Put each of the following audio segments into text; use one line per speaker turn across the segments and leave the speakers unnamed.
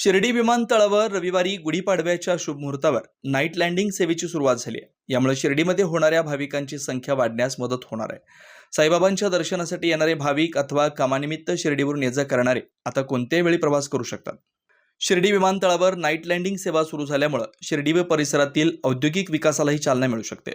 शिर्डी विमानतळावर रविवारी गुढीपाडव्याच्या शुभ मुहूर्तावर नाईट लँडिंग सेवेची सुरुवात झाली आहे. यामुळे शिर्डीमध्ये होणाऱ्या भाविकांची संख्या वाढण्यास मदत होणार आहे. साईबाबांच्या दर्शनासाठी येणारे भाविक अथवा कामानिमित्त शिर्डीवरून ये जा करणारे आता कोणत्याही वेळी प्रवास करू शकतात. शिर्डी विमानतळावर नाईट लँडिंग सेवा सुरू झाल्यामुळं शिर्डी व परिसरातील औद्योगिक विकासालाही चालना मिळू शकते.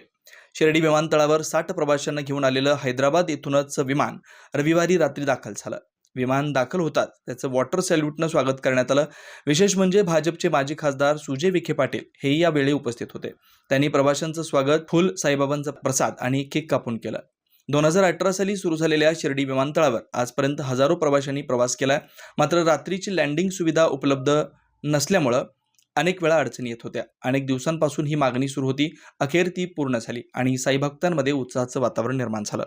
शिर्डी विमानतळावर साठ प्रवाशांना घेऊन आलेलं हैदराबाद येथूनच विमान रविवारी रात्री दाखल झालं. विमान दाखल होतात. त्याचं वॉटर सॅल्यूटनं स्वागत करण्यात आलं. विशेष म्हणजे भाजपचे माजी खासदार सुजय विखे पाटील हेही यावेळी उपस्थित होते. त्यांनी प्रवाशांचं स्वागत फुल साईबाबांचा प्रसाद आणि केक कापून केलं. दोन हजार अठरा साली सुरू झालेल्या शिर्डी विमानतळावर आजपर्यंत हजारो प्रवाशांनी प्रवास केला मात्र रात्रीची लँडिंग सुविधा उपलब्ध नसल्यामुळं अनेक वेळा अडचणी येत होत्या. अनेक दिवसांपासून ही मागणी सुरू होती. अखेर ती पूर्ण झाली आणि साई भक्तांमध्ये उत्साहाचं वातावरण निर्माण झालं.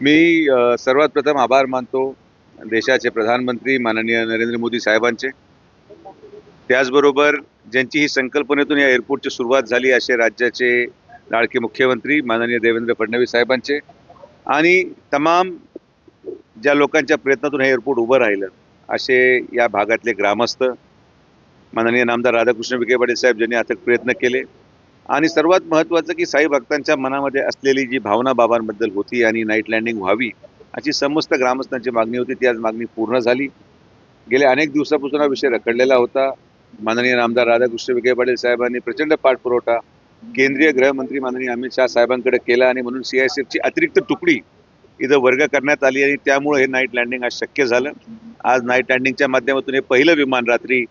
मी सर्वात प्रथम आभार मानतो. देशाचे प्रधानमंत्री माननीय नरेंद्र मोदी साहेबांचे. त्याचबरोबर ज्यांची ही संकल्पनेतून या एअरपोर्टची सुरुवात झाली असे राज्याचे लाडके मुख्यमंत्री माननीय देवेंद्र फडणवीस साहेबांचे आणि तमाम ज्या लोकांच्या प्रयत्नातून हे एअरपोर्ट उभं राहिलं असे या भागातले ग्रामस्थ माननीय नामदार राधाकृष्ण विखे पाटील साहेब ज्यांनी अथक प्रयत्न केले आणि सर्वात महत्त्वाचं की साई भक्तांच्या मनामध्ये असलेली जी भावना बाबांबद्दल होती आणि नाईट लँडिंग व्हावी अशी समस्त ग्रामस्थांची मागणी होती. ती आज मागणी पूर्ण झाली. गेल्या अनेक दिवसापासून हा विषय रखडलेला होता. माननीय आमदार राधाकृष्ण विखे पाटील साहेबांनी प्रचंड पाठपुरवठा केंद्रीय गृहमंत्री माननीय अमित शहा साहेबांकडे केला आणि म्हणून सी आय सी एफची अतिरिक्त तुकडी इथं वर्ग करण्यात आली आणि त्यामुळे हे नाईट लँडिंग आज शक्य झालं. आज नाईट लँडिंगच्या माध्यमातून हे पहिलं विमान रात्री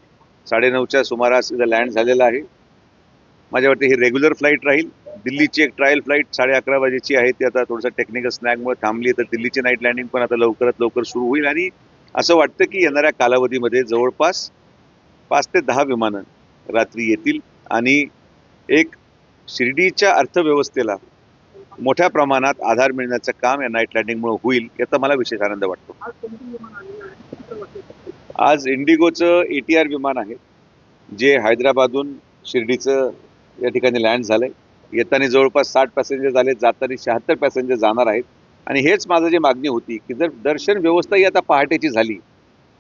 साडेनऊच्या सुमारास इथं लँड झालेलं आहे. माझ्या वाटते ही रेग्युलर फ्लाईट राहील. दिल्लीची एक ट्रायल फ्लाईट साडे अकरा वाजेची आहे. ती आता थोडंसं टेक्निकल स्नॅगमुळे थांबली तर दिल्लीची नाईट लँडिंग पण आता लवकरात लवकर सुरू होईल. आणि असं वाटतं की येणाऱ्या कालावधीमध्ये जवळपास पाच ते दहा विमानं रात्री येतील. आणि एक शिर्डीच्या अर्थव्यवस्थेला मोठ्या प्रमाणात आधार मिळण्याचं काम या नाईट लँडिंगमुळे होईल याचा मला विशेष आनंद वाटतो. आज इंडिगोचं ए टी आर विमान आहे जे हैदराबादहून शिर्डीचं या ठिकाणी लँड झालं आहे येताना जवळपास साठ पॅसेंजर झाले जाताना शहात्तर पॅसेंजर जाणार आहेत. आणि हेच माझं जी मागणी होती की जर दर्शन व्यवस्था ही आता पहाटेची झाली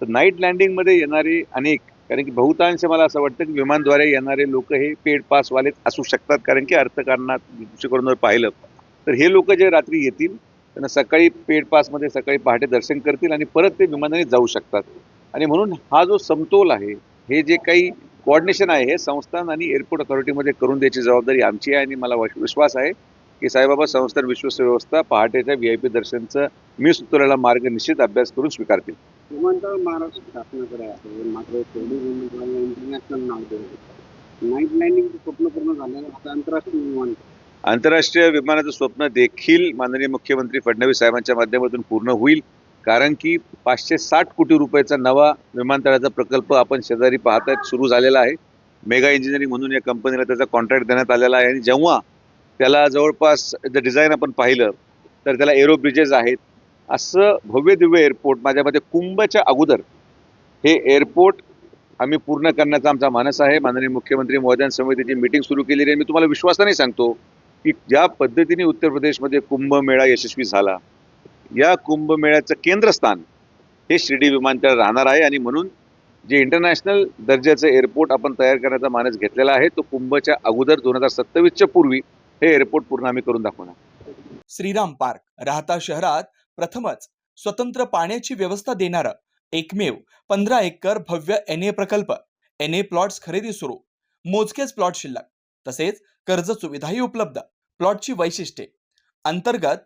तर नाईट लँडिंगमध्ये येणारे अनेक कारण की बहुतांश मला असं वाटतं की विमानद्वारे येणारे लोक हे पेड पासवाले असू शकतात कारण की अर्थकारणात दृष्टिकोनावर पाहिलं. तर हे लोक जे रात्री येतील त्यांना सकाळी पेड पासमध्ये सकाळी पहाटे दर्शन करतील आणि परत ते विमानाने जाऊ शकतात. आणि म्हणून हा जो समतोल आहे हे जे काही कोऑर्डिनेशन आहे. हे संस्थान आणि एअरपोर्ट अथॉरिटीमध्ये करून द्यायची जबाबदारी आमची आहे आणि मला वश- विश्वास आहे की साईबाबा संस्थान विश्वस्त व्यवस्था पहाटेच्या व्ही आय पी दर्शनचं मी सुचवलेला मार्ग निश्चित अभ्यास करून स्वीकारतील.
विमानतळ महाराष्ट्र शासनाकडे आहे. मात्र इंटरनॅशनल नाव नाईट लँडिंगचं स्वप्न पूर्ण झालं आता आंतरराष्ट्रीय विमानतळ
आंतरराष्ट्रीय विमानाचं स्वप्न देखील माननीय मुख्यमंत्री फडणवीस साहेबांच्या माध्यमातून पूर्ण होईल. कारण की पाचशे साठ कोटी रुपयाचा नवा विमानतळाचा प्रकल्प आपण शेजारी पाहत सुरू झालेला आहे. मेगा इंजिनिअरिंग म्हणून या कंपनीला त्याचा कॉन्ट्रॅक्ट देण्यात आलेला आहे. आणि जेव्हा त्याला जवळपास जर डिझाईन आपण पाहिलं तर त्याला एरो ब्रिजेस आहेत. असं भव्य दिव्य एअरपोर्ट माझ्या मते कुंभच्या अगोदर हे एअरपोर्ट आम्ही पूर्ण करण्याचा आमचा मानस आहे. माननीय मुख्यमंत्री महोदयां समितीची मीटिंग सुरू केलेली आहे. मी तुम्हाला विश्वासाने सांगतो की ज्या पद्धतीने उत्तर प्रदेशमध्ये कुंभमेळा यशस्वी झाला या कुंभमेळ्याचं केंद्रस्थान हे शिर्डी विमानतळ राहणार आहे. आणि म्हणून जे इंटरनॅशनल दर्जाचं एअरपोर्ट आपण तयार करण्याचा मानस घेतलेला आहे तो कुंभच्या अगोदर दोन हजार सत्तावीसच्या पूर्वी हे एअरपोर्ट पूर्ण आम्ही करून दाखवणार.
श्रीराम पार्क राहता शहरात प्रथमच स्वतंत्र पाण्याची व्यवस्था देणारं एकमेव पंधरा एकर भव्य एन ए प्रकल्प एन ए प्लॉट्स खरेदी सुरू मोजकेच प्लॉट शिल्लक तसेच कर्ज सुविधाही उपलब्ध प्लॉटची वैशिष्ट्ये अंतर्गत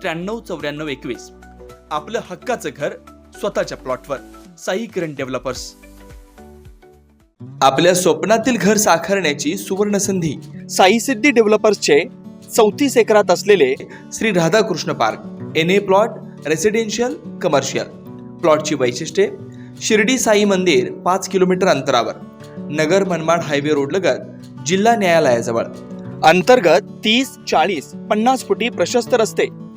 त्र्याण्णव चौऱ्याण्णव एकवीस. आपलं हक्काचं घर स्वतःच्या प्लॉटवर. साई किरण डेव्हलपर्स. आपल्या स्वप्नातील घर साकारण्याची सुवर्ण संधी साई सिद्धी डेव्हलपर्सचे चौतीस एकरात असलेले Shri Radhakrishna park N A plot residential commercial प्लॉटची वैशिष्ट्ये शिर्डी साई मंदिर पाच किलोमीटर अंतरावर. नगर मनमाड हायवे रोड लगत जिल्हा न्यायालयाजवळ. अंतर्गत तीस चाळीस पन्नास फुटी प्रशस्त रस्ते.